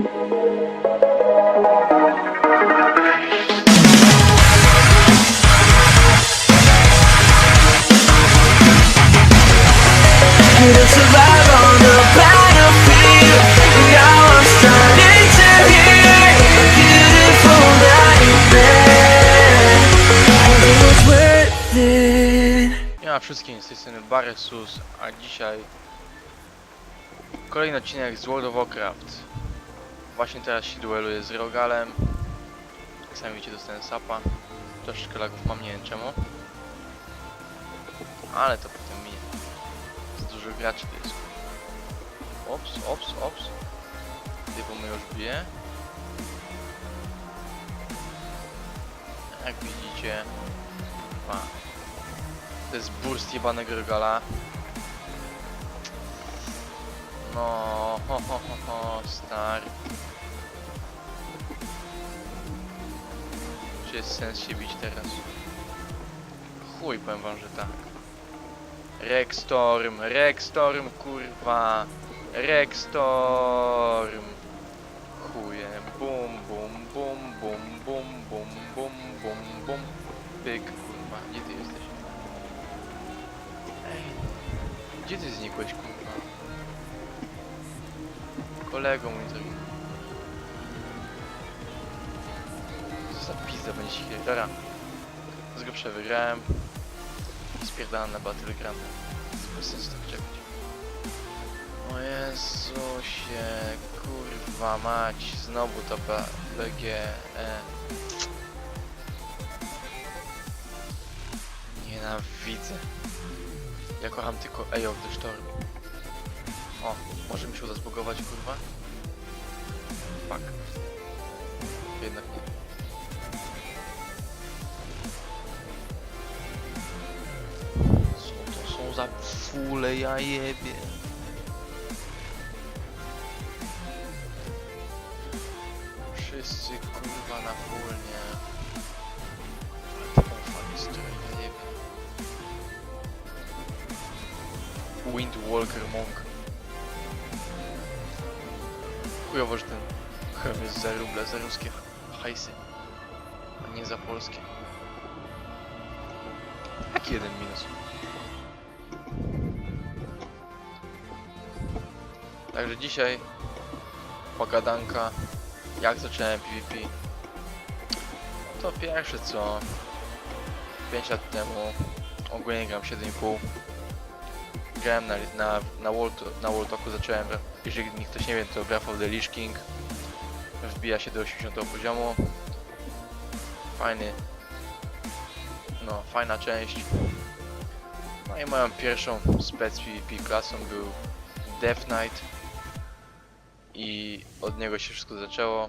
Witam wszystkim, z tej strony a dzisiaj kolejny odcinek z World of Warcraft. Właśnie teraz się dueluję z Rogalem. Jak sami widzicie dostałem sapa. Troszeczkę lagów mam, nie wiem czemu. Ale to potem minie. Jest dużo graczy tu jest. Ops, ops, ops. Mnie już bije. Jak widzicie, dwa. To jest burst jebanego rogala. No, ho, ho, ho, ho, stary. Czy jest sens się bić teraz? Chuj, powiem wam, że tak. Rextorm, Rextorm, kurwa. Rextorm. Chuje, bum, bum, bum, bum, bum, bum, bum, bum, bum. Pyk, kurwa, gdzie ty jesteś? Ej, gdzie ty znikłeś, kurwa? Kolego mój drogi. Za pizda będzie się Dobra. Z grubsza wygrałem. Spierdalam na Battleground. Bez sensu tak czekać. O Jezusie, kurwa mać, znowu to B- BG. E. Nienawidzę. Ja kocham tylko Eye of the Storm. O, może mi się uda zbugować, kurwa? Fuck. Za fule, ja jebie. Wszyscy kurwa na full, nie. Ale taką fali stoi, ja jebie. Windwalker Monk. Chujowo, że ten chrom jest za ruble, za ruskie hajsy, a nie za polskie. Jaki jeden minus? Także dzisiaj pogadanka, jak zacząłem PvP. To pierwsze co 5 lat temu ogólnie gram 7,5 grałem na, na, na, World, na World Talku zacząłem, jeżeli ktoś nie wie, to Breath of the Lich King wbija się do 80 poziomu. Fajny no, fajna część. No i moją pierwszą spec PvP klasą był Death Knight i od niego się wszystko zaczęło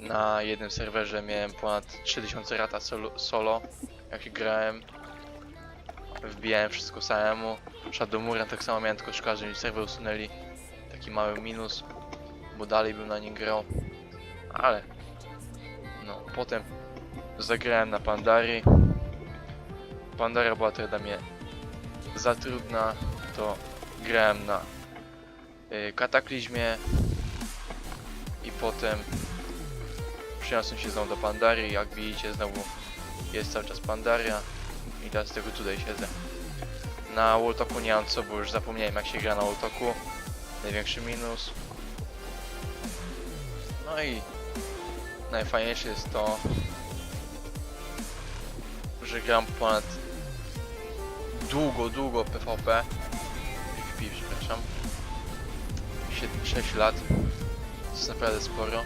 na jednym serwerze miałem ponad 3000 rata solo, jak grałem wbijałem wszystko samemu. Shadowmura tak samo miałem, tylko szkoda, że mi serwer usunęli. Taki mały minus, bo dalej bym na nim grał. Ale, no, potem zagrałem na Pandari. Pandara była trochę dla mnie za trudna, to grałem na Kataklizmie i potem przeniosłem się znowu do Pandary. Jak widzicie, znowu jest cały czas Pandaria. I teraz tylko tutaj siedzę. Na World nie mam co, bo już zapomniałem jak się gra na World Największy minus. No i najfajniejsze jest to, że gram ponad długo, długo PvP. PvP, przepraszam. 6 lat. To jest naprawdę sporo.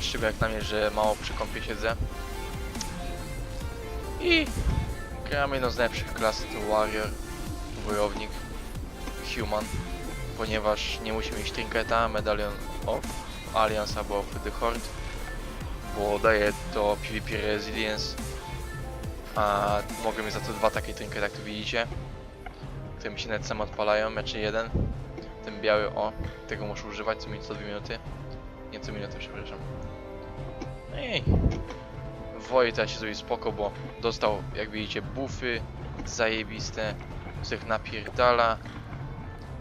Szczególnie jak na mnie, że mało przy kąpie siedzę. I gram jedną z najlepszych klas to Warrior, wojownik, Human, ponieważ nie musi mieć Trinketa, Medalion of Alliance albo of the Horde, bo daje to PvP Resilience, a mogę mieć za to dwa takie trinkety jak tu widzicie, które mi się nawet sam odpalają, znaczy jeden, ten biały, o, tego muszę używać co, mi- co 2 minuty, nie co minutę, przepraszam. Ej, Wojta się zrobi spoko, bo dostał, jak widzicie, buffy zajebiste, z których napierdala.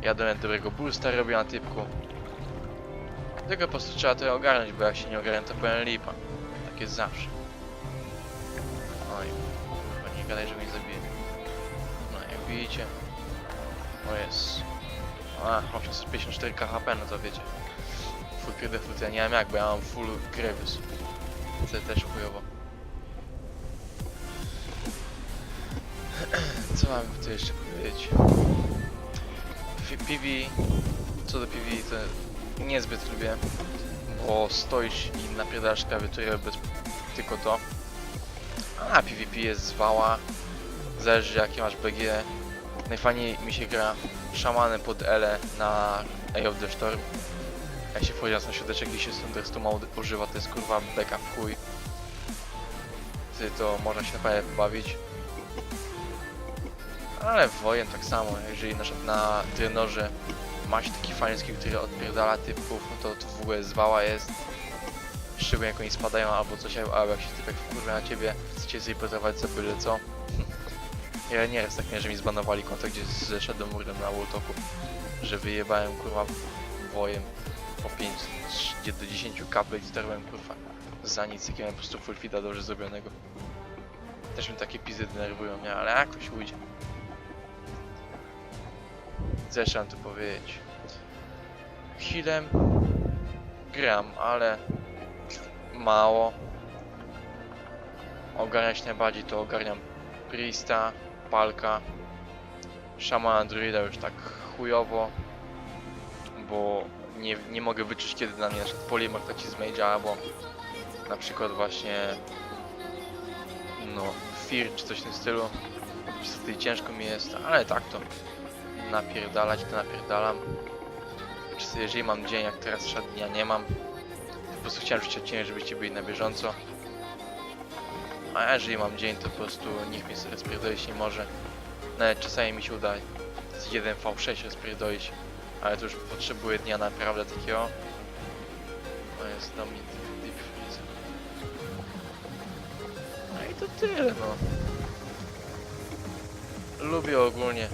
Ja do dobrego boosta robię na typku. Tylko po prostu trzeba to ogarnąć, bo jak się nie ogarnę, to powiem lipa. Tak jest zawsze. Oj, kurwa, nie gadaj, że mnie zabije. No, jak widzicie. O jest. A, 854 KHP, no to wiecie. Full crew full, ja nie wiem jak, bo ja mam full Grevis. To też chujowo. Co mam tu jeszcze powiedzieć? P- PV, co do PV to niezbyt lubię, bo stoisz i napierdasz klawiaturę bez tylko to. A PvP jest zwała, zależy jakie masz BG. Najfajniej mi się gra szamanem pod L na Eye of the Storm. Jak się wchodzi na sąsiadeczek i się Thunderstoma u- używa, to jest kurwa beka chuj. To można się naprawdę pobawić. Ale w wojen tak samo, jeżeli na przykład na trenorze masz taki fajny skill, który odpierdala typów, no to, to w ogóle zwała jest. Szczególnie jak oni spadają albo coś, albo jak się typek wkurwia na ciebie, chcecie zreportować za byle co. Ja nie jest tak, nie, że mi zbanowali konto gdzie ze Shadowmurem na Worldoku, że wyjebałem kurwa wojem po 5 trz- do 10 kapek i zdarłem kurwa za nic, jakie miałem po prostu full fita dobrze zrobionego. Też mnie takie pizdy denerwują mnie, ale jakoś ujdzie. Mam tu powiedzieć? Healem gram, ale mało. Ogarniać najbardziej to ogarniam Priesta, Palka, Szamana Druida już tak chujowo, bo nie, nie mogę wyczuć kiedy dla mnie na przykład Polymer leci z albo na przykład właśnie no Fear czy coś w tym stylu. Niestety ciężko mi jest, ale tak to napierdalać, to napierdalam. Jeżeli mam dzień, jak teraz dnia nie mam, po prostu chciałem rzucić odcinek, żebyście byli na bieżąco. A jeżeli mam dzień, to po prostu nikt mnie sobie rozpierdolić nie może. Nawet czasami mi się uda z 1v6 rozpierdolić, ale to już potrzebuję dnia naprawdę takiego. To jest do mnie deep freeze. No i to tyle no. Lubię ogólnie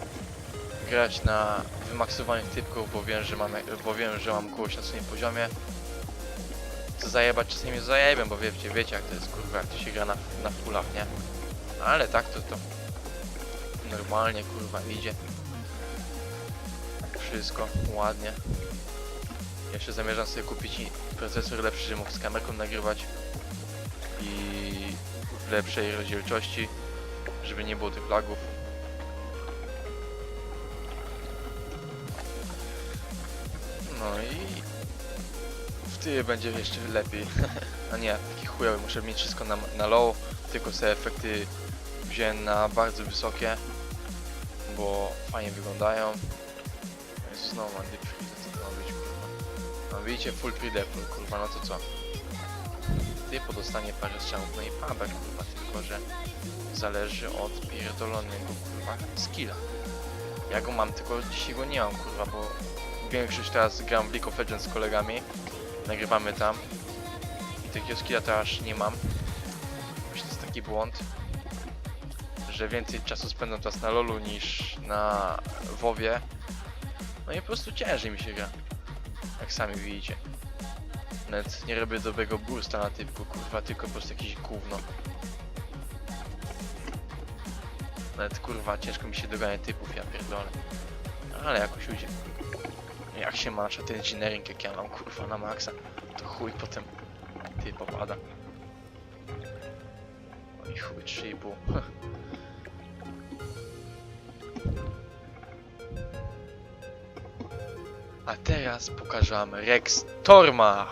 grać na wymaksowanych typków, bo wiem, że mam, bo wiem, że mam kogoś na swoim poziomie. Co zajebać czasami zajebią, bo wiecie, wiecie jak to jest kurwa, jak to się gra na, na fullach, nie? Ale tak to to normalnie kurwa idzie. Wszystko ładnie. Jeszcze zamierzam sobie kupić procesor lepszy, żeby mógł z kamerką nagrywać i w lepszej rozdzielczości, żeby nie było tych lagów. No i wtedy będzie jeszcze lepiej. A nie, taki chujowy, muszę mieć wszystko na, na low, tylko sobie efekty wziąłem na bardzo wysokie, bo fajnie wyglądają. Jezu, znowu mam freeze, co to ma być kurwa. No widzicie, full 3D, full, kurwa, no to co? Typo dostanie parę strzałów, no i kurwa, tylko że zależy od pierdolonego kurwa skilla. Ja go mam, tylko dzisiaj go nie mam kurwa, bo większość teraz gram w League of Legends z kolegami. Nagrywamy tam. I takiego skilla to aż nie mam. Myślę, to jest taki błąd, że więcej czasu spędzam teraz na LoLu niż na WoWie. No i po prostu ciężej mi się gra. Jak sami widzicie. Nawet nie robię dobrego bursta na typku, kurwa, tylko po prostu jakieś gówno. Nawet kurwa, ciężko mi się dogania typów, ja pierdolę. Ale jakoś ludzie. Jak się ma na przykład engineering, jak ja mam kurwa na maksa, to chuj potem ty popada. No i chuj 3,5. A teraz pokażę Rex Torma.